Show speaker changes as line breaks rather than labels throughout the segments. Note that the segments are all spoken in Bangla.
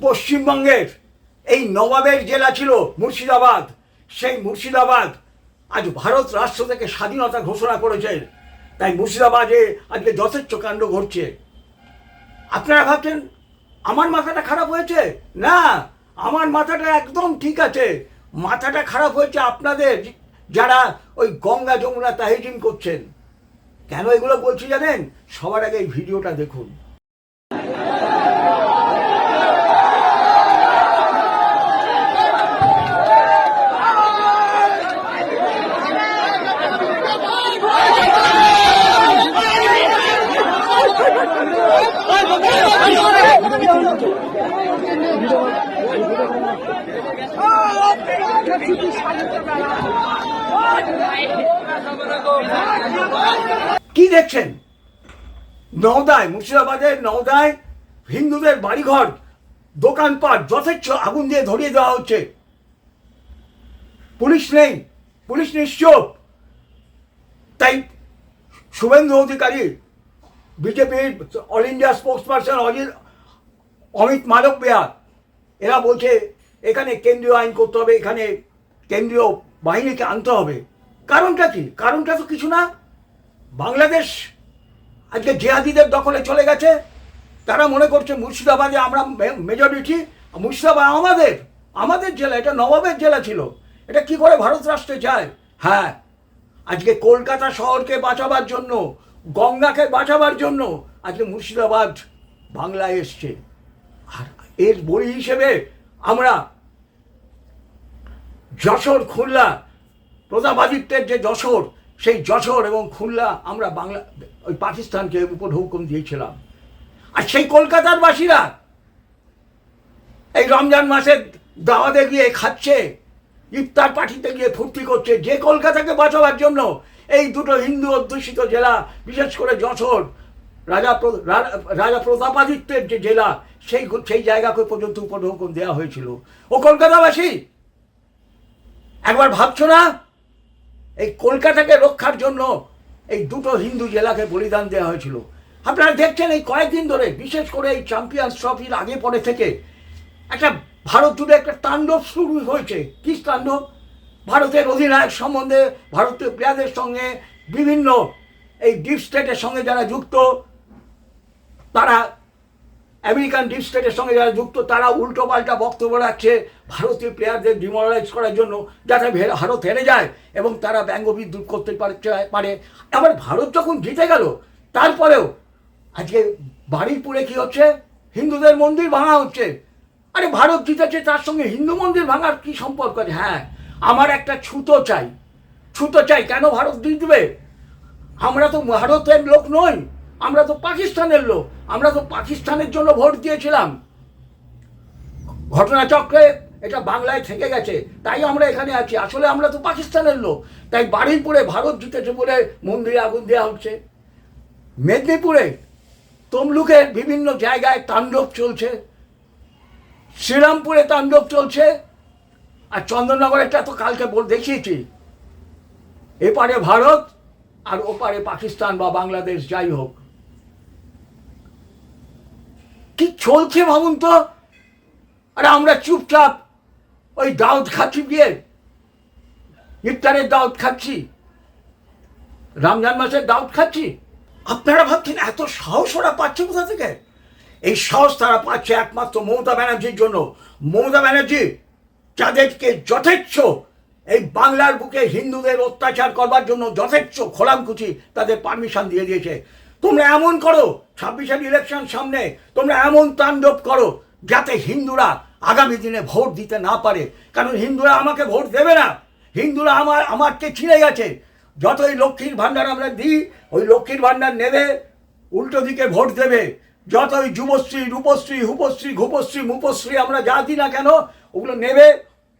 পশ্চিমবঙ্গের এই নবাবের জেলা ছিল মুর্শিদাবাদ। সেই মুর্শিদাবাদ আজ ভারত রাষ্ট্র থেকে স্বাধীনতা ঘোষণা করেছে। তাই মুর্শিদাবাদে আজকে যথেচ্ছ কাণ্ড ঘটছে। আপনারা ভাবছেন, আমার মাথাটা খারাপ হয়েছে? না, আমার মাথাটা একদম ঠিক আছে। মাথাটা খারাপ হয়েছে আপনাদের যারা ওই গঙ্গা যমুনা তাহিজিম করছেন। কেন এগুলো বলছি জানেন? সবার আগে এই ভিডিওটা দেখুন। কি দেখছেন? নওদায় মুর্শিদাবাদের নওদায় হিন্দুদের বাড়িঘর, দোকানপাট যথেচ্ছ আগুন দিয়ে ধরিয়ে দেওয়া হচ্ছে। পুলিশ নেই, পুলিশ নিশ্চুপ। তাই শুভেন্দু অধিকারী বিজেপির all India sports person Ajit, Amit Malviya এরা বলছে, এখানে কেন্দ্রীয় আইন করতে হবে, এখানে কেন্দ্রীয় বাহিনীকে আনতে হবে। কারণটা কি? কারণটা তো কিছু না। বাংলাদেশ আজকে জেহাদিদের দখলে চলে গেছে। তারা মনে করছে, মুর্শিদাবাদে আমরা মেজরিটি মুর্শিদাবাদ আমাদের আমাদের জেলা, এটা নবাবের জেলা ছিল। এটা কি করে ভারত রাষ্ট্রে যায়? হ্যাঁ আজকে কলকাতা শহরকে বাঁচাবার জন্য গঙ্গাকে বাঁচাবার জন্য আজকে মুর্শিদাবাদ বাংলায় এসছে। আর এর বই হিসেবে আমরা যশোর, খুলনা প্রতাপাদিত্যের যে যশোর, সেই যশোর এবং খুলনা আমরা বাংলা, ওই পাকিস্তানকে উপর হুকুম দিয়েছিলাম। আর সেই কলকাতার বাসীরা এই রমজান মাসে দাওয়াতে গিয়ে খাচ্ছে, ইফতার পার্টিতে গিয়ে ফুর্তি করছে, যে কলকাতাকে বাঁচাবার জন্য এই দুটো হিন্দু অধ্যুষিত জেলা, বিশেষ করে যশোর, রাজা রাজা প্রতাপাদিত্যের যে জেলা, সেই সেই জায়গাকে পর্যন্ত উপর দেওয়া হয়েছিল। ও কলকাতাবাসী, একবার ভাবছ না? এই কলকাতাকে রক্ষার জন্য এই দুটো হিন্দু জেলাকে বলিদান দেওয়া হয়েছিল। আপনারা দেখছেন এই কয়েকদিন ধরে, বিশেষ করে এই চ্যাম্পিয়ন্স ট্রফির আগে পরে থেকে, একটা ভারত জুড়ে একটা তাণ্ডব শুরু হয়েছে। কি তাণ্ডব? ভারতের অধিনায়ক সম্বন্ধে, ভারতীয় প্লেয়ারদের সঙ্গে, বিভিন্ন এই ডিপ স্টেটের সঙ্গে যারা যুক্ত, তারা আমেরিকান ডিপ স্টেটের সঙ্গে যারা যুক্ত, তারা উল্টো পাল্টা বক্তব্য রাখছে ভারতীয় প্লেয়ারদের ডিমোরালাইজ করার জন্য, যাতে ভারত হেরে যায় এবং তারা ব্যঙ্গ বিদ্যুৎ করতে পারে পারে। আবার ভারত যখন জিতে গেল, তারপরেও আজকে বাড়িপুরে কি হচ্ছে? হিন্দুদের মন্দির ভাঙা হচ্ছে। আরে ভারত জিতেছে, তার সঙ্গে হিন্দু মন্দির ভাঙার কি সম্পর্ক আছে? হ্যাঁ আমার একটা ছুতো চাই। ছুতো চাই কেন ভারত জিতবে? আমরা তো ভারতের লোক নই, আমরা তো পাকিস্তানের লোক, আমরা তো পাকিস্তানের জন্য ভোট দিয়েছিলাম। ঘটনাচক্রে এটা বাংলায় থেকে গেছে, তাই আমরা এখানে আছি। আসলে আমরা তো পাকিস্তানের লোক, তাই বারুইপুরে ভারত জিতেছে বলে মন্দিরে আগুন দেওয়া হচ্ছে। মেদিনীপুরে তমলুকের বিভিন্ন জায়গায় তাণ্ডব চলছে, শ্রীরামপুরে তাণ্ডব চলছে আর চন্দননগরেরটা তো কালকে বল দেখিয়েছি। এপারে ভারত আর ওপারে পাকিস্তান বা বাংলাদেশ, যাই হোক। কি চলছে ভাবুন তো? আরে আমরা চুপচাপ ওই দাউদ খাচ্ছি গিয়ে। ইফতারের দাউদ খাচ্ছি। রমজান মাসের দাউদ খাচ্ছি। আপনারা ভাবছেন এত সাহস ওরা পাচ্ছে কোথা থেকে? এই সাহস তারা পাচ্ছে একমাত্র মমতা ব্যানার্জির জন্য। মমতা ব্যানার্জি যাদেরকে যথেচ্ছ, এই বাংলার বুকে হিন্দুদের অত্যাচার করবার জন্য যথেচ্ছ খোলামকুচি তাদের পারমিশন দিয়ে দিয়েছে। তোমরা এমন করো, ছাব্বিশের ইলেকশন সামনে তোমরা এমন তাণ্ডব করো যাতে হিন্দুরা আগামী দিনে ভোট দিতে না পারে। কারণ হিন্দুরা আমাকে ভোট দেবে না। হিন্দুরা আমার আমাকে ছিঁড়ে গেছে। যতই লক্ষ্মীর ভাণ্ডার আমরা দিই, ওই লক্ষ্মীর ভাণ্ডার নেবে, উল্টো দিকে ভোট দেবে। যতই যুবশ্রী, রূপশ্রী, হুপশ্রী, ঘুপশ্রী, মুপশ্রী আমরা যা দিই না কেন, ওগুলো নেবে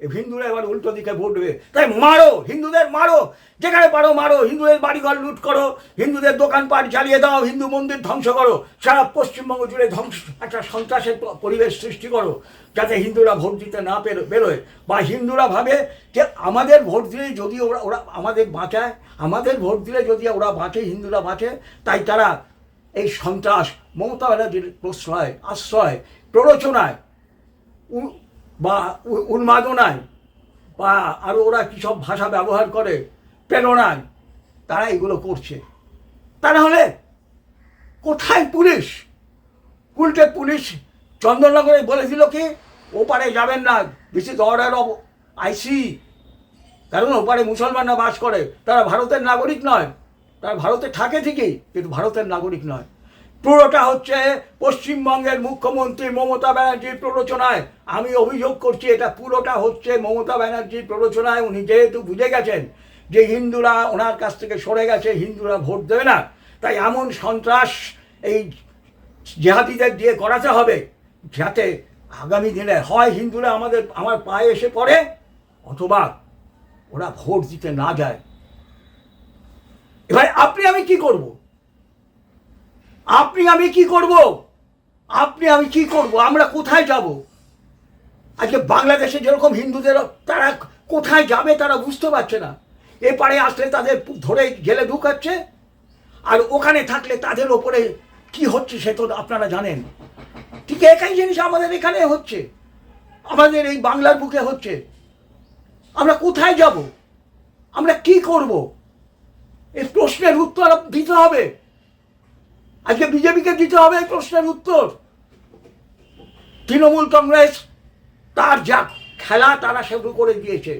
হিন্দুরা এবার উল্টো দিকে ভোট দেবে। তাই মারো, হিন্দুদের মারো, যেখানে পারো মারো, হিন্দুদের বাড়িঘর লুট করো, হিন্দুদের দোকানপাট জ্বালিয়ে দাও, হিন্দু মন্দির ধ্বংস করো, সারা পশ্চিমবঙ্গ জুড়ে ধ্বংস, একটা সন্ত্রাসের পরিবেশ সৃষ্টি করো, যাতে হিন্দুরা ভোট দিতে না পেরো, বেরোয়। বা হিন্দুরা ভাবে যে আমাদের ভোট দিলে যদি ওরা ওরা আমাদের বাঁচায়, আমাদের ভোট দিলে যদি ওরা বাঁচে, হিন্দুরা বাঁচে, তাই তারা এই সন্ত্রাস, মমতা ব্যানার্জির প্রশ্রয়, আশ্রয়, প্ররোচনায় বা উন্মাদনায় বা আরও ওরা কী সব ভাষা ব্যবহার করে প্রেরণায় তারা এগুলো করছে। তা হলে কোথায় পুলিশ? উল্টে পুলিশ চন্দননগরে বলে দিল কি, ওপারে যাবেন না this is order of I কারণ ওপারে মুসলমানরা বাস করে, তারা ভারতের নাগরিক নয়, তারা ভারতে থাকে ঠিকই, কিন্তু ভারতের নাগরিক নয়। পুরোটা হচ্ছে পশ্চিমবঙ্গের মুখ্যমন্ত্রী মমতা ব্যানার্জির প্ররোচনায়। আমি অভিযোগ করছি, এটা পুরোটা হচ্ছে মমতা ব্যানার্জির প্ররোচনায়। উনি যেহেতু বুঝে গেছেন যে হিন্দুরা ওনার কাছ থেকে সরে গেছে, হিন্দুরা ভোট দেবে না। তাই এমন সন্ত্রাস এই জেহাদিদের দিয়ে করাতে হবে যাতে আগামী দিনে হয় হিন্দুরা আমাদের, আমার পায়ে এসে পড়ে, অথবা ওরা ভোট দিতে না যায়। এবার আপনি আমি কি করব? আপনি, আমি কি করব? আপনি, আমি কি করব? আমরা কোথায় যাব? আজকে বাংলাদেশে যেরকম হিন্দুদের, তারা কোথায় যাবে তারা বুঝতে পারছে না। এপারে আসলে তাদের ধরে জেলে ঢুকাচ্ছে আর ওখানে থাকলে তাদের ওপরে কি হচ্ছে সে তো আপনারা জানেন। ঠিক একই জিনিস আমাদের এখানে হচ্ছে। আমাদের এই বাংলার বুকে হচ্ছে। আমরা কোথায় যাব? আমরা কি করব? এই প্রশ্নের উত্তর দিতে হবে। আজকে বিজেপিকে দিতে হবে এই প্রশ্নের উত্তর। তৃণমূল কংগ্রেস, তার যা খেলা তারা শুরু করে দিয়েছে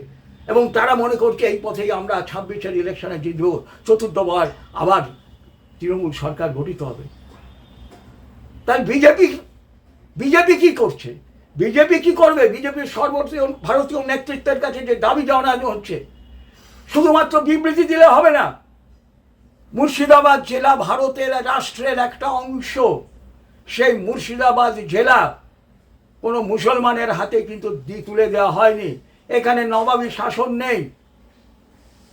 এবং তারা মনে করছে এই পথেই আমরা ছাব্বিশের ইলেকশনে জিতব, চতুর্থবার আবার তৃণমূল সরকার গঠিত হবে। তাই বিজেপি বিজেপি কি করছে? বিজেপি কি করবে? বিজেপির সর্বত্রীয় ভারতীয় নেতৃত্বের কাছে যে দাবি জানানো হচ্ছে, শুধুমাত্র বিবৃতি দিলে হবে না মুর্শিদাবাদ জেলা ভারতের রাষ্ট্রের একটা অংশ। সেই মুর্শিদাবাদ জেলা কোনো মুসলমানের হাতে কিন্তু তুলে দেওয়া হয়নি। এখানে নবাবী শাসন নেই।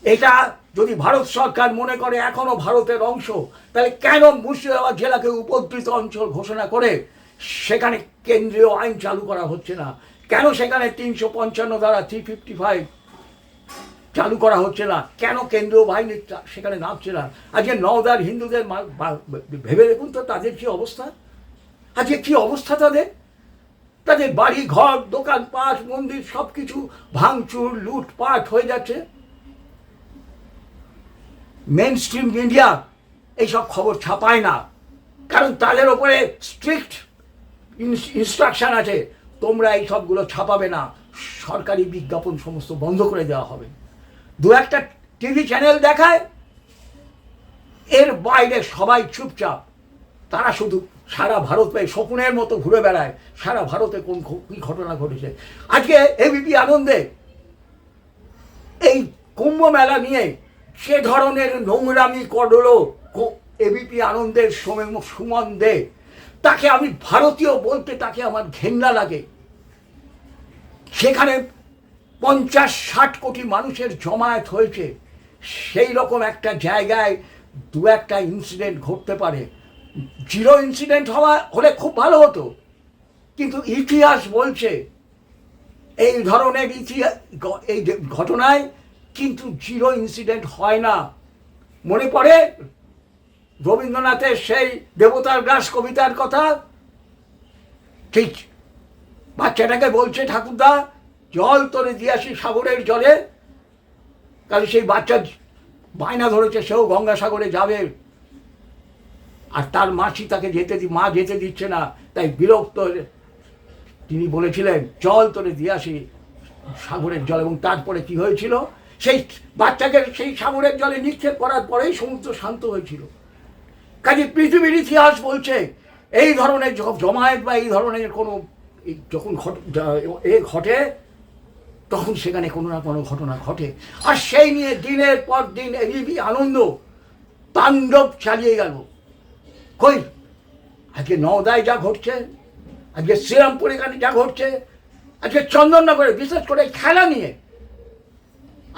এটা যদি ভারত সরকার মনে করে এখনও ভারতের অংশ, তাহলে কেন মুর্শিদাবাদ জেলাকে উপদ্রুত অঞ্চল ঘোষণা করে সেখানে কেন্দ্রীয় আইন চালু করা হচ্ছে না? কেন সেখানে তিনশো পঞ্চান্ন দ্বারা থ্রি ফিফটি ফাইভ চালু করা হচ্ছে না। কেন কেন্দ্রীয় বাহিনী সেখানে নামছে না? আজকে নওদার হিন্দুদের ভেবে দেখুন তো তাদের কি অবস্থা? আজকে কি অবস্থা তাদের? তাদের বাড়ি, ঘর, দোকানপাট, মন্দির সব কিছু ভাঙচুর, লুটপাট হয়ে যাচ্ছে। মেন স্ট্রিম মিডিয়া এইসব খবর ছাপায় না। কারণ তাদের ওপরে স্ট্রিক্ট ইনস্ট্রাকশন আছে। তোমরা এই সবগুলো ছাপাবে না। সরকারি বিজ্ঞাপন সমস্ত বন্ধ করে দেওয়া হবে। দু একটা টিভি চ্যানেল দেখায়, এর বাইরে সবাই চুপচাপ। তারা শুধু সারা ভারত শকুনের মতো ঘুরে বেড়ায়, সারা ভারতে কোন কী ঘটনা ঘটেছে। আজকে এবিপি আনন্দে এই কুম্ভ মেলা নিয়ে সে ধরনের নোংরামি করল এবিপি আনন্দের সুমন দে, তাকে আমি ভারতীয় বলতে তাকে আমার ঘেন্না লাগে। সেখানে পঞ্চাশ ষাট কোটি মানুষের জমায়েত হয়েছে, সেই রকম একটা জায়গায় দু একটা ইনসিডেন্ট ঘটতে পারে। জিরো ইনসিডেন্ট হওয়া হলে খুব ভালো হতো, কিন্তু ইতিহাস বলছে এই ধরনের ইতিহাস, এই ঘটনায় কিন্তু জিরো ইনসিডেন্ট হয় না। মনে পড়ে রবীন্দ্রনাথের সেই দেবতার গ্রাস কবিতার কথা? ঠিক, বাচ্চাটাকে বলছে ঠাকুরদা জল তোরে দিয়াসি সাগরের জলে। তাহলে সেই বাচ্চা বায়না ধরেছে, সেও গঙ্গাসাগরে যাবে। আর তার মাসি তাকে যেতে দি, মা যেতে দিচ্ছে না, তাই বিরক্ত তিনি বলেছিলেন, জল তোরে দিয়াসি সাগরের জল। এবং তারপরে কি হয়েছিল? সেই বাচ্চাকে সেই সাগরের জলে নিক্ষেপ করার পরেই সমুদ্র শান্ত হয়েছিল। কাজে পৃথিবীর ইতিহাস বলছে, এই ধরনের জমায়েত বা এই ধরনের কোনো যখন ঘট এ ঘটে তখন সেখানে কোনো না কোনো ঘটনা ঘটে। আর সেই নিয়ে দিনের পর দিন এবিপি আনন্দ, তাণ্ডব চালিয়ে গেল। কই? আজকে নওদায় যা ঘটছে, আজকে শ্রীরামপুরে এখানে যা ঘটছে, আজকে চন্দননগরে বিশেষ করে খেলা নিয়ে।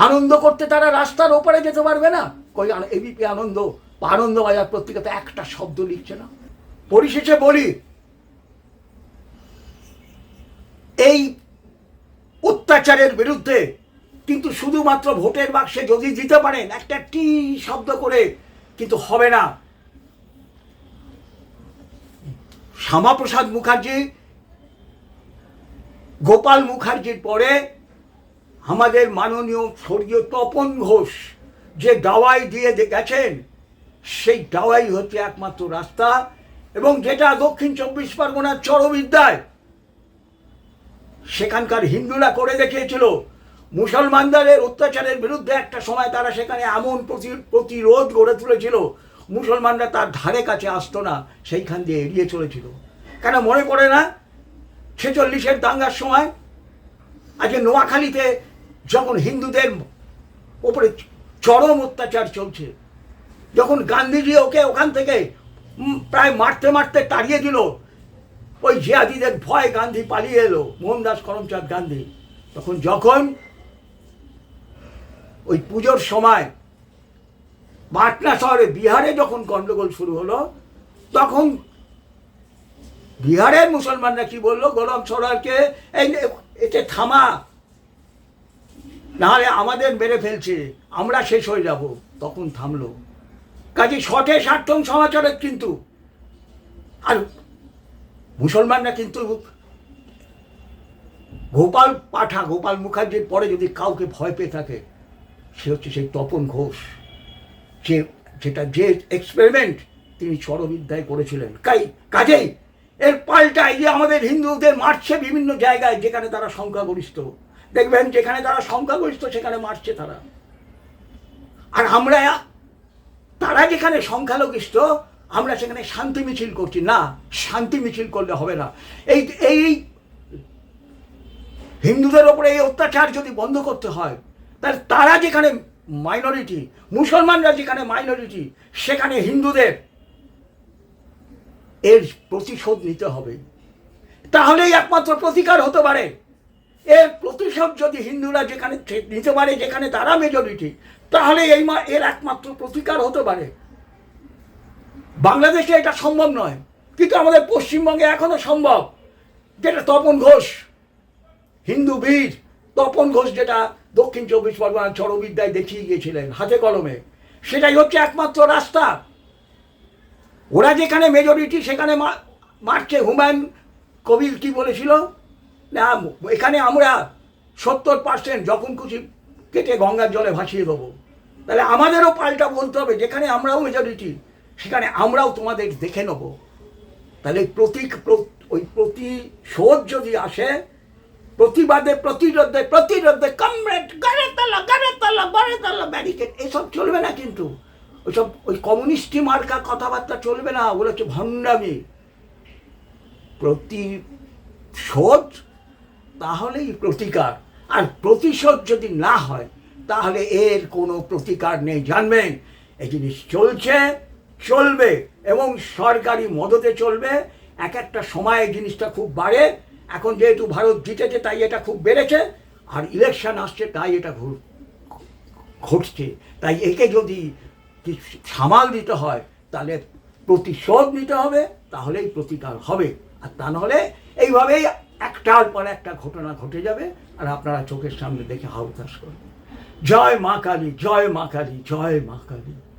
আনন্দ করতে তারা রাস্তার ওপারে যেতে পারবে না। কই এবিপি আনন্দ বা আনন্দ বাজার পত্রিকাতে একটা শব্দ লিখছে না। পরিশেষে বলি, এই অত্যাচারের বিরুদ্ধে। কিন্তু শুধুমাত্র ভোটের বাক্সে যদি দিতে পারেন একটা টি শব্দ করে, কিন্তু হবে না। শ্যামাপ্রসাদ মুখার্জি, গোপাল মুখার্জির পরে আমাদের মাননীয় স্বর্গীয় তপন ঘোষ যে দাওয়াই দিয়ে গেছেন, সেই দাওয়াই হচ্ছে একমাত্র রাস্তা এবং যেটা দক্ষিণ চব্বিশ পরগনার চরবিদ্যায় সেখানকার হিন্দুরা করে দেখিয়েছিল। মুসলমানদের অত্যাচারের বিরুদ্ধে একটা সময় তারা সেখানে এমন প্রতি- প্রতিরোধ গড়ে তুলেছিল। মুসলমানরা তার ধারে কাছে আসতো না, সেইখান দিয়ে এড়িয়ে চলেছিল। কেন মনে পড়ে না? ছেচল্লিশের দাঙ্গার সময়, আজকে নোয়াখালীতে যখন হিন্দুদের ওপরে চরম অত্যাচার চলছে, যখন গান্ধীজি ওকে ওখান থেকে প্রায় মারতে মারতে তাড়িয়ে দিল ওই জিয়াদিদের ভয় গান্ধী পালিয়ে এলো, মোহনদাস করমচাঁদ গান্ধী। তখন যখন ওই পুজোর সময় পাটনা শহরে বিহারে যখন গন্ডগোল শুরু হলো, তখন বিহারের মুসলমানরা কি বলল, গোলাম সরারকে এই এতে থামা, নাহলে আমাদের মেরে ফেলছে, আমরা শেষ হয়ে যাব। তখন থামলো। কাজে শটে সার্থম সমাচারের কিন্তু, আর মুসলমানরা কিন্তু গোপাল পাঠা, গোপাল মুখার্জির পরে যদি কাউকে ভয় পেয়ে থাকে, সে হচ্ছে সেই তপন ঘোষ। যে যেটা যে এক্সপেরিমেন্ট তিনি চরবিদ্যায় করেছিলেন। কাই, কাজেই এর পাল্টা এই যে আমাদের হিন্দুদের মারছে বিভিন্ন জায়গায় যেখানে তারা সংখ্যাগরিষ্ঠ। দেখবেন যেখানে তারা সংখ্যাগরিষ্ঠ, সেখানে মারছে তারা। আর আমরা তারা যেখানে সংখ্যালঘিষ্ঠ আমরা সেখানে শান্তি মিছিল করছি। না, শান্তি মিছিল করলে হবে না। এই এই হিন্দুদের ওপরে এই অত্যাচার যদি বন্ধ করতে হয়, তাহলে তারা যেখানে মাইনরিটি মুসলমানরা যেখানে মাইনরিটি সেখানে হিন্দুদের এর প্রতিশোধ নিতে হবে। তাহলেই একমাত্র প্রতিকার হতে পারে। এর প্রতিশোধ যদি হিন্দুরা যেখানে নিতে পারে, যেখানে তারা মেজরিটি তাহলে এই এর একমাত্র প্রতিকার হতে পারে। বাংলাদেশে এটা সম্ভব নয়। কিন্তু আমাদের পশ্চিমবঙ্গে এখনও সম্ভব, যেটা তপন ঘোষ, হিন্দু বীর, তপন ঘোষ যেটা দক্ষিণ চব্বিশ পরগনার চরবিদ্যায় দেখিয়ে গিয়েছিলেন, হাতে কলমে। সেটাই হচ্ছে একমাত্র রাস্তা। ওরা যেখানে মেজরিটি সেখানে মারছে হুমায়ুন কবির কি বলেছিল? না, এখানে আমরা সত্তর পার্সেন্ট যখন খুশি কেটে গঙ্গার জলে ভাসিয়ে দেবো। তাহলে আমাদেরও পাল্টা বলতে হবে, যেখানে আমরাও মেজরিটি সেখানে আমরাও তোমাদের দেখে নেব। তাহলে প্রতীক প্র- ওই প্রতিশোধ যদি আসে, প্রতিবাদে, প্রতিরোধে প্রতিরোধে কমরেড গাড়ে তালা গাড়ে তালা বাড়ে তালা ব্যারিকেড এসব চলবে না কিন্তু। ওইসব ওই কমিউনিস্টি মার্কা কথাবার্তা চলবে না, ওগুলো হচ্ছে ভণ্ডামি। প্রতিশোধ, তাহলেই প্রতিকার। আর প্রতিশোধ যদি না হয়, তাহলে এর কোনো প্রতিকার নেই, জানবেন? এই জিনিস চলছে। চলবে এবং সরকারি মদতে চলবে। এক একটা সময়ে জিনিসটা খুব বাড়ে। এখন যেহেতু ভারত জিতেছে, তাই এটা খুব বেড়েছে। আর ইলেকশন আসছে, তাই এটা ঘটছে। তাই একে যদি সামাল দিতে হয়, তাহলে প্রতিশোধ নিতে হবে, তাহলেই প্রতিকার হবে। আর তা নাহলে এইভাবেই একটার পর একটা ঘটনা ঘটে যাবে। আর আপনারা চোখের সামনে দেখে হাউতাস করবেন। জয় মা কালী, জয় মা কালী, জয় মা কালী।